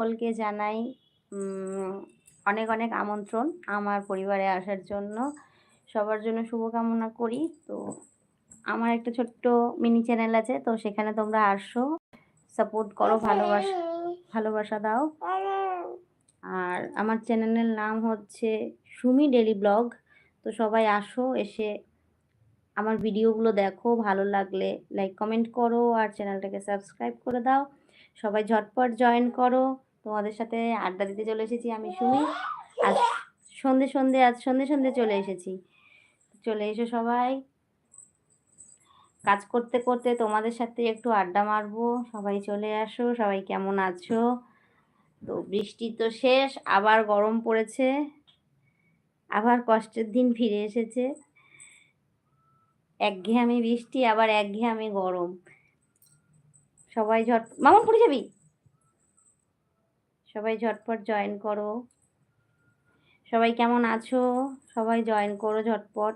সকলকে জানাই অনেক অনেক আমন্ত্রণ আমার পরিবারে আসার জন্য। সবার জন্য শুভকামনা করি। তো আমার একটা ছোট্ট মিনি চ্যানেল আছে, তো সেখানে তোমরা আসো। সাপোর্ট করো, ভালোবাসা ভালোবাসা দাও। আর আমার চ্যানেলের নাম হচ্ছে সুমি ডেলি ব্লগ। তো সবাই আসো, এসে আমার ভিডিওগুলো দেখো, ভালো লাগলে লাইক কমেন্ট করো আর চ্যানেলটাকে সাবস্ক্রাইব করে দাও। সবাই ঝটপট জয়েন করো। তোমাদের সাথে আড্ডা দিতে চলে এসেছি আমি সুমি। আজ সন্ধে সন্ধে, আজ সন্ধে সন্ধে চলে এসেছি। চলে এসো সবাই। কাজ করতে করতে তোমাদের সাথে একটু আড্ডা মারবো। সবাই চলে আসো, সবাই কেমন আছো? তো বৃষ্টি তো শেষ, আবার গরম পড়েছে। আবার কষ্টের দিন ফিরে এসেছে। একঘেয়েমি বৃষ্টি, আবার একঘেয়েমি গরম। সবাই ঝট মামন, পড়ে যাবি? সবাই ঝটপট জয়েন করো। সবাই কেমন আছো? সবাই জয়েন করো ঝটপট।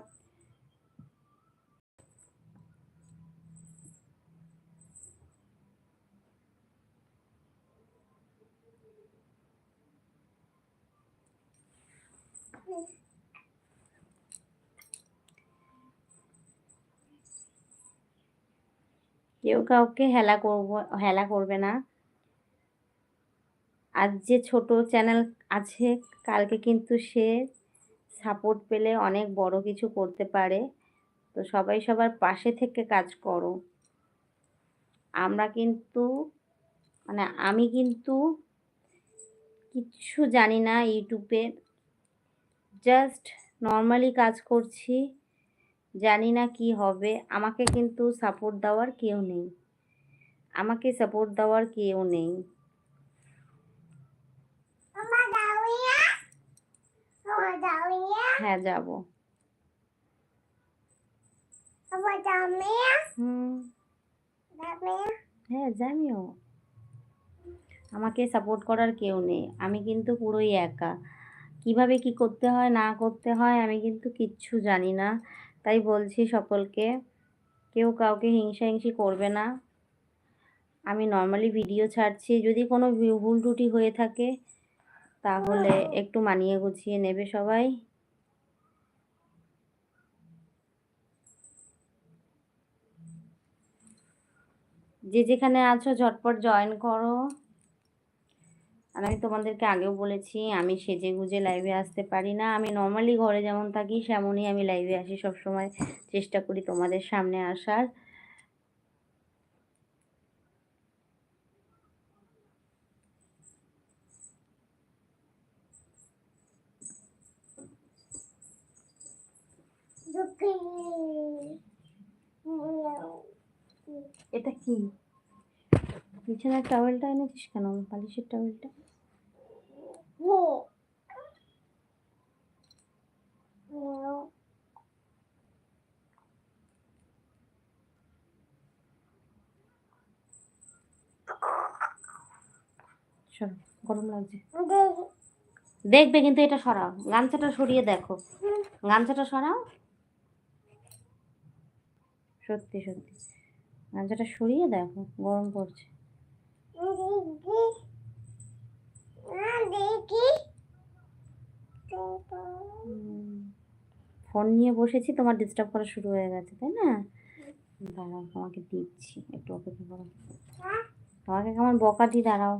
কেউ কাউকে হেলা করব, হেলা করবে না। আজ যে ছোট চ্যানেল আছে, কালকে কিন্তু সে সাপোর্ট পেলে অনেক বড় কিছু করতে পারে। তো সবাই সবার পাশে থেকে কাজ করো। আমরা কিন্তু মানে আমি কিন্তু কিচ্ছু জানি না ইউটিউবের জাস্ট নর্মালি কাজ করছি, জানি না কি হবে। আমাকে কিন্তু সাপোর্ট দেওয়ার কেউ নেই। আমাকে সাপোর্ট দেওয়ার কেউ নেই। হ্যাঁ যাব। হ্যাঁ আমাকে সাপোর্ট করার কেউ নেই। আমি কিন্তু পুরোই একা। কীভাবে কি করতে হয় না করতে হয় আমি কিন্তু কিচ্ছু জানি না। তাই বলছি সকলকে কেউ কাউকে হিংসা হিংসি করবে না। আমি নর্মালি ভিডিও ছাড়ছি। যদি কোনো ভুল ত্রুটি হয়ে থাকে তাহলে একটু মানিয়ে গুছিয়ে নেবে সবাই। যে যেখানে আছো, ঝটপট জয়েন করো। আর আমি তোমাদেরকে আগেও বলেছি, আমি সেজে গুজে লাইভে আসতে পারি না। আমি নর্মালি ঘরে যেমন থাকি, সেমনই আমি লাইভে আসি। সব সময় চেষ্টা করি তোমাদের সামনে আসার। এটা কি? বিছানার টাওয়েলটা এনেছিস কেন? বালিশের টাওয়েলটা গরম লাগছে। দেখবে কিন্তু এটা সরাও। গামছাটা সরিয়ে দেখো। গামছাটা সরাও। সত্যি সত্যি। গামছাটা সরিয়ে দেখো গরম পড়ছে। ফোন নিয়ে বসেছি, তোমার ডিস্টার্ব করা শুরু হয়ে গেছে, তাই না? দাঁড়াও, তোমাকে দিচ্ছি, একটু অপেক্ষা করো। তোমাকে কেমন বকা দিই দাঁড়াও।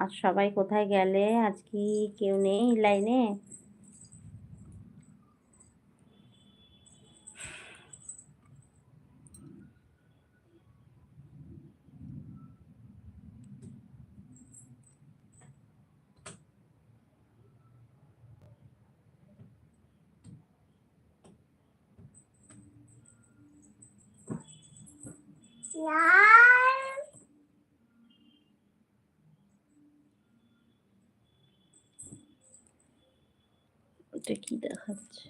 আজ সবাই কোথায় গেলে? আজ কি কেউ নেই লাইনে? এটা কি দেখাচ্ছে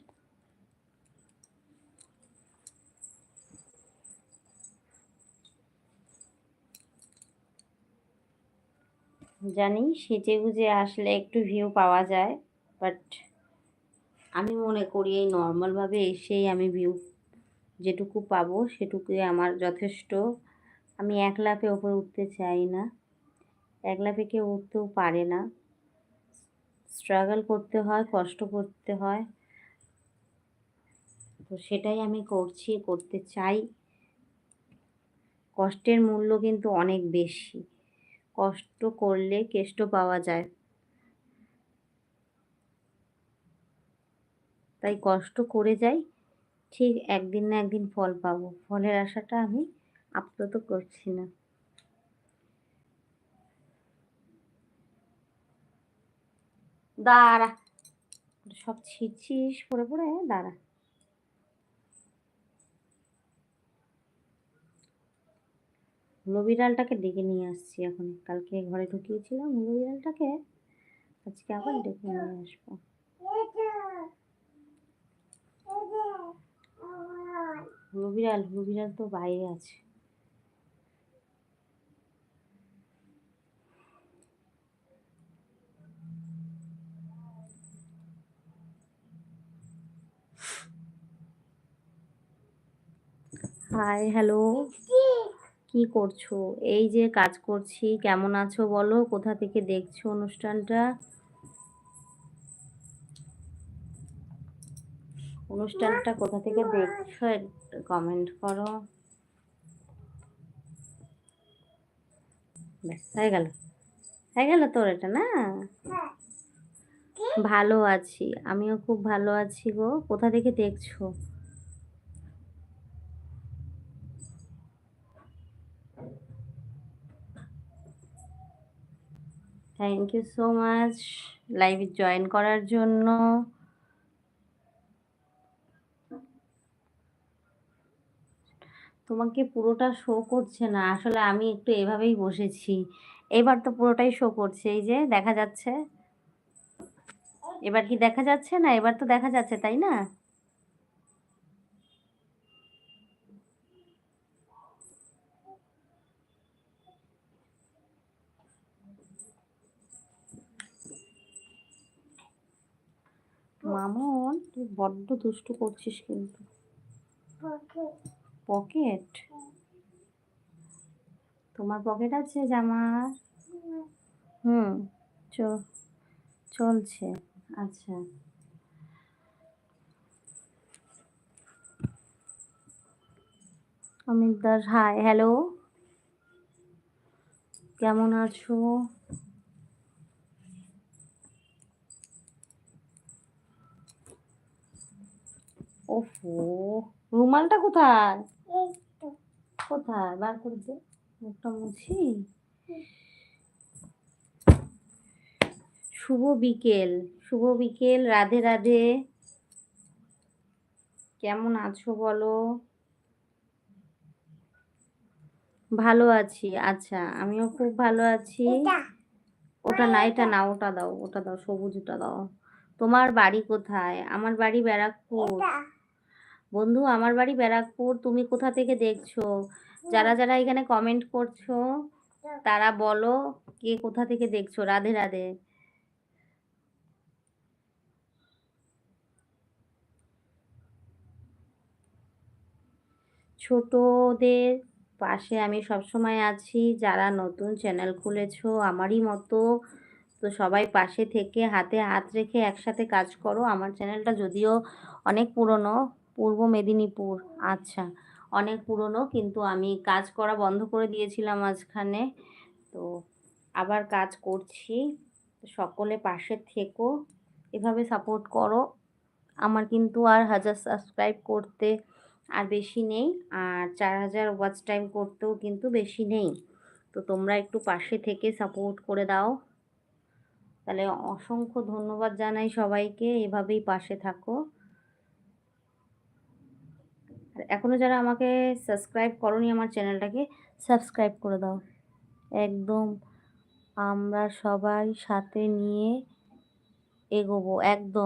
জানি সেজে গুজে আসলে একটু ভিউ পাওয়া যায় বাট আমি মনে করি এই নর্মালভাবে এসেই আমি ভিউ যেটুকু পাবো, সেটুকুই আমার যথেষ্ট। আমি এক লাফে ওপরে উঠতে চাই না এক লাফে কেউ উঠতেও পারে না। স্ট্রাগল করতে হয়, কষ্ট করতে হয়। তো সেটাই আমি করছি, করতে চাই। কষ্টের মূল্য কিন্তু অনেক বেশি। কষ্ট করলে কেষ্ট পাওয়া যায়। তাই কষ্ট করে যাই, ঠিক একদিন না একদিন ফল পাবো। ফলের আশাটা আমি আপ্লুত করছি না। দাঁড়া। সব ছিটছিস পরে পরে, দাঁড়া। বিড়ালটাকে ডেকে নিয়ে আসছি এখন। কালকে ঘরে ঢুকিয়েছিলাম বিড়ালটাকে আজকে আবার ডেকে নিয়ে আসব। বিড়াল বিড়াল তো বাইরে আছে। হাই হ্যালো কি করছ? এই যে কাজ করছি, কেমন আছো বলো? কোথা থেকে দেখছ অনুষ্ঠানটা? অনুষ্ঠানটা কোথা থেকে দেখছ কমেন্ট করো। ব্যাস, হয়ে গেল। হয়ে গেল তোর এটা না? ভালো আছি, আমিও খুব ভালো আছি গো। কোথা থেকে দেখছ? থ্যাংক ইউ সো মাচ লাইভে জয়েন করার জন্য। তোমাকে পুরোটা শো করছে না। আসলে আমি একটু এভাবেই বসেছি। এবার তো পুরোটাই শো করছে। এই যে, দেখা যাচ্ছে। এবার কি দেখা যাচ্ছে না? এবার তো দেখা যাচ্ছে, তাই না? মামন তুই বড্ড দুষ্টু করছিস কিন্তু। পকেট তোমার পকেট আছে জামার হুম। চলছে। আচ্ছা। অমিত দাস হাই হ্যালো কেমন আছো? ওফো। রুমালটা কোথায়? কোথায়? বার করে দে মুখটা মুছি। শুভ বিকেল শুভ বিকেল রাধে রাধে। কেমন আছো বলো? ভালো আছি আচ্ছা আমিও খুব ভালো আছি। ওটা না এটা না ওটা দাও ওটা দাও সবুজটা দাও। তোমার বাড়ি কোথায়? আমার বাড়ি ব্যারাকপুর। বন্ধু, আমার বাড়ি ব্যারাকপুর। তুমি কোথা থেকে দেখছ? যারা যারা এখানে কমেন্ট করছ, তারা বলো কে কোথা থেকে দেখছ? রাধে রাধে। ছোটদের পাশে আমি সবসময় আছি। যারা নতুন চ্যানেল খুলেছো, আমারই মতো। তো সবাই পাশে থেকে হাতে হাত রেখে একসাথে কাজ করো। আমার চ্যানেলটা যদিও অনেক পুরনো পূর্ব মেদিনীপুর। আচ্ছা অনেক পুরনো, কিন্তু আমি কাজ করা বন্ধ করে দিয়েছিলাম মাঝখানে। তো আবার কাজ করছি। সকলে পাশে থেকো, এভাবে সাপোর্ট করো। আমার কিন্তু আর হাজার সাবস্ক্রাইব করতে আর বেশি নেই, আর চার হাজার ওয়াচ টাইম করতেও কিন্তু বেশি নেই। তো তোমরা একটু পাশে থেকে সাপোর্ট করে দাও। তাহলে অসংখ্য ধন্যবাদ জানাই সবাইকে, এভাবেই পাশে থাকো। এখনও যারা আমাকে সাবস্ক্রাইব করনি আমার চ্যানেলটাকে সাবস্ক্রাইব করে দাও। একদম আমরা সবাই সাথে নিয়ে এগোবো, একদম।